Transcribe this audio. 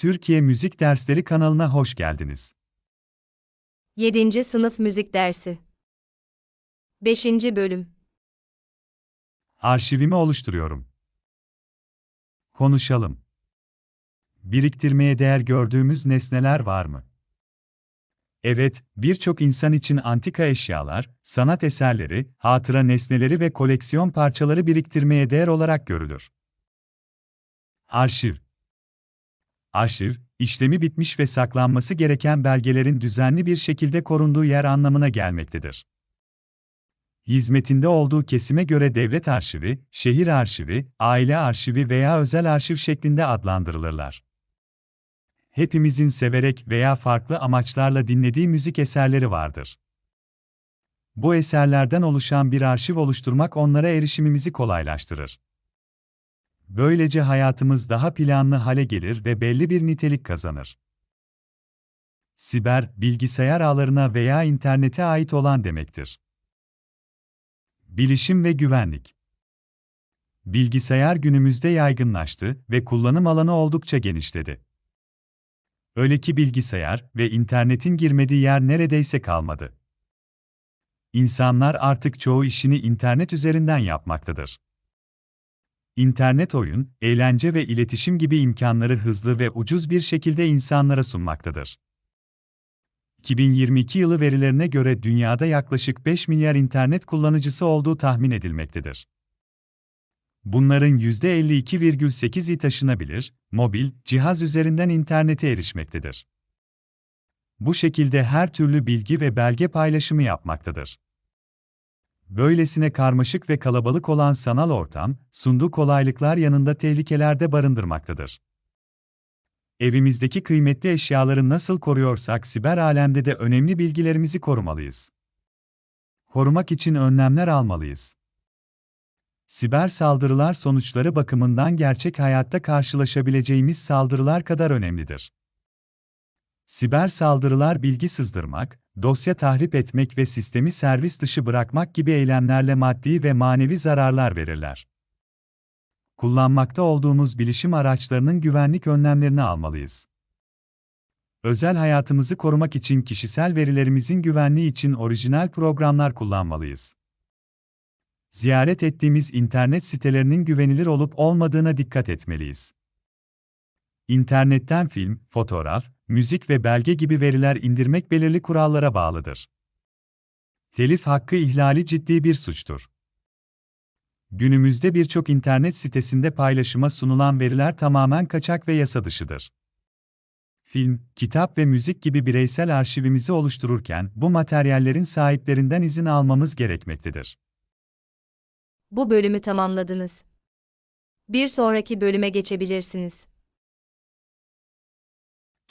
Türkiye Müzik Dersleri kanalına hoş geldiniz. 7. Sınıf Müzik Dersi 5. Bölüm Arşivimi oluşturuyorum. Konuşalım. Biriktirmeye değer gördüğümüz nesneler var mı? Evet, birçok insan için antika eşyalar, sanat eserleri, hatıra nesneleri ve koleksiyon parçaları biriktirmeye değer olarak görülür. Arşiv Arşiv, işlemi bitmiş ve saklanması gereken belgelerin düzenli bir şekilde korunduğu yer anlamına gelmektedir. Hizmetinde olduğu kesime göre devlet arşivi, şehir arşivi, aile arşivi veya özel arşiv şeklinde adlandırılırlar. Hepimizin severek veya farklı amaçlarla dinlediği müzik eserleri vardır. Bu eserlerden oluşan bir arşiv oluşturmak onlara erişimimizi kolaylaştırır. Böylece hayatımız daha planlı hale gelir ve belli bir nitelik kazanır. Siber, bilgisayar ağlarına veya internete ait olan demektir. Bilişim ve güvenlik Bilgisayar günümüzde yaygınlaştı ve kullanım alanı oldukça genişledi. Öyle ki bilgisayar ve internetin girmediği yer neredeyse kalmadı. İnsanlar artık çoğu işini internet üzerinden yapmaktadır. İnternet oyun, eğlence ve iletişim gibi imkanları hızlı ve ucuz bir şekilde insanlara sunmaktadır. 2022 yılı verilerine göre dünyada yaklaşık 5 milyar internet kullanıcısı olduğu tahmin edilmektedir. Bunların %52,8'i taşınabilir, mobil, cihaz üzerinden internete erişmektedir. Bu şekilde her türlü bilgi ve belge paylaşımı yapmaktadır. Böylesine karmaşık ve kalabalık olan sanal ortam, sunduğu kolaylıklar yanında tehlikeler de barındırmaktadır. Evimizdeki kıymetli eşyaları nasıl koruyorsak siber alemde de önemli bilgilerimizi korumalıyız. Korumak için önlemler almalıyız. Siber saldırılar sonuçları bakımından gerçek hayatta karşılaşabileceğimiz saldırılar kadar önemlidir. Siber saldırılar bilgi sızdırmak, dosya tahrip etmek ve sistemi servis dışı bırakmak gibi eylemlerle maddi ve manevi zararlar verirler. Kullanmakta olduğumuz bilişim araçlarının güvenlik önlemlerini almalıyız. Özel hayatımızı korumak için kişisel verilerimizin güvenliği için orijinal programlar kullanmalıyız. Ziyaret ettiğimiz internet sitelerinin güvenilir olup olmadığına dikkat etmeliyiz. İnternetten film, fotoğraf, müzik ve belge gibi veriler indirmek belirli kurallara bağlıdır. Telif hakkı ihlali ciddi bir suçtur. Günümüzde birçok internet sitesinde paylaşıma sunulan veriler tamamen kaçak ve yasa dışıdır. Film, kitap ve müzik gibi bireysel arşivimizi oluştururken bu materyallerin sahiplerinden izin almamız gerekmektedir. Bu bölümü tamamladınız. Bir sonraki bölüme geçebilirsiniz.